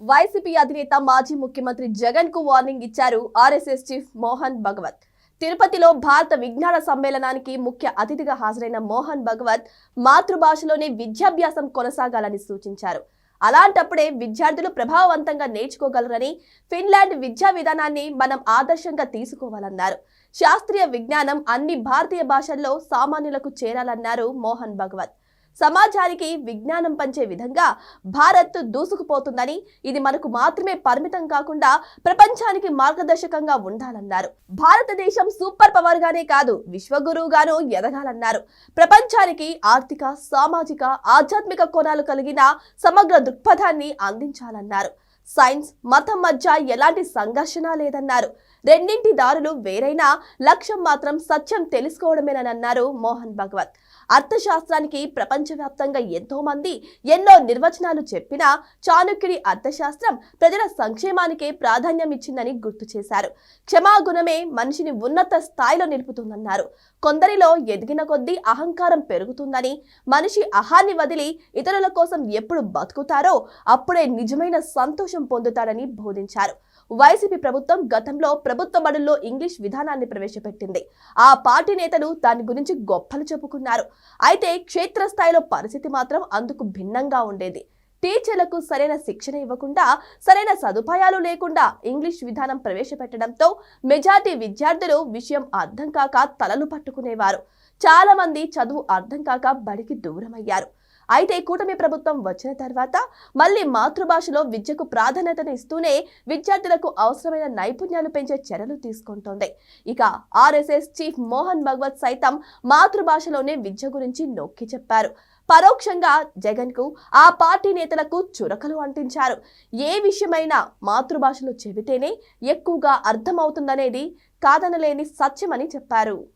YCP అధినేత మాజీ ముఖ్యమంత్రి జగన్కు వార్నింగ్ ఇచ్చారు ఆర్ఎస్ఎస్ చీఫ్ మోహన్ భగవత్. తిరుపతిలో భారత విజ్ఞాన సమ్మేళనానికి ముఖ్య అతిథిగా హాజరైన మోహన్ భగవత్ మాతృభాషలోనే విద్యాభ్యాసం కొనసాగాలని సూచించారు. అలాంటప్పుడే విద్యార్థులు ప్రభావవంతంగా నేర్చుకోగలరని ఫిన్లాండ్ విద్యా విధానాన్ని మనం ఆదర్శంగా తీసుకోవాలన్నారు. శాస్త్రీయ విజ్ఞానం అన్ని భారతీయ భాషల్లో సామాన్యులకు చేరాలన్నారు మోహన్ భగవత్. సమాజానికి విజ్ఞానం పంచే విధంగా భారత్ దూసుకుపోతుందని ఇది మనకు మాత్రమే పరిమితం కాకుండా ప్రపంచానికి మార్గదర్శకంగా ఉండాలన్నారు. భారతదేశం సూపర్ పవర్ గానే కాదు విశ్వగురువుగాను ఎదగాలన్నారు. ప్రపంచానికి ఆర్థిక సామాజిక ఆధ్యాత్మిక కోణాలు కలిగిన సమగ్ర దృక్పథాన్ని అందించాలన్నారు. సైన్స్ మతం మధ్య ఎలాంటి సంఘర్షణ లేదన్నారు. రెండింటి దారులు వేరైనా లక్ష్యం మాత్రం సత్యం తెలుసుకోవడమేనన్నారు మోహన్ భగవత్. అర్థశాస్త్రానికి ప్రపంచవ్యాప్తంగా ఎంతో మంది ఎన్నో నిర్వచనాలు చెప్పినా చాణుక్యుడి అర్థశాస్త్రం ప్రజల సంక్షేమానికే ప్రాధాన్యం ఇచ్చిందని గుర్తు చేశారు. క్షమాగుణమే మనిషిని ఉన్నత స్థాయిలో నిలుపుతుందన్నారు. కొందరిలో ఎదిగిన కొద్దీ అహంకారం పెరుగుతుందని మనిషి అహాన్ని వదిలి ఇతరుల కోసం ఎప్పుడు బతుకుతారో అప్పుడే నిజమైన సంతోషం పొందుతాడని బోధించారు. వైసీపీ ప్రభుత్వం గతంలో ప్రభుత్వ బడుల్లో ఇంగ్లీష్ విధానాన్ని ప్రవేశపెట్టింది. ఆ పార్టీ నేతలు దాని గురించి గొప్పలు చెప్పుకున్నారు. అయితే క్షేత్రస్థాయిలో పరిస్థితి మాత్రం అందుకు భిన్నంగా ఉండేది. టీచర్లకు సరైన శిక్షణ ఇవ్వకుండా సరైన సదుపాయాలు లేకుండా ఇంగ్లీష్ విధానం ప్రవేశపెట్టడంతో మెజార్టీ విద్యార్థులు విషయం అర్థం కాక తలలు పట్టుకునేవారు. చాలా మంది చదువు అర్థం కాక బడికి దూరమయ్యారు. అయితే కూటమి ప్రభుత్వం వచ్చిన తర్వాత మళ్ళీ మాతృభాషలో విద్యకు ప్రాధాన్యతను ఇస్తూనే విద్యార్థులకు అవసరమైన నైపుణ్యాలు పెంచే చర్యలు తీసుకుంటోంది. ఇక ఆర్ఎస్ఎస్ చీఫ్ మోహన్ భగవత్ సైతం మాతృభాషలోనే విద్య గురించి నొక్కి చెప్పారు. పరోక్షంగా జగన్కు ఆ పార్టీ నేతలకు చురకలు అంటించారు. ఏ విషయమైనా మాతృభాషలో చెబితేనే ఎక్కువగా అర్థమవుతుందనేది కాదనలేని సత్యమని చెప్పారు.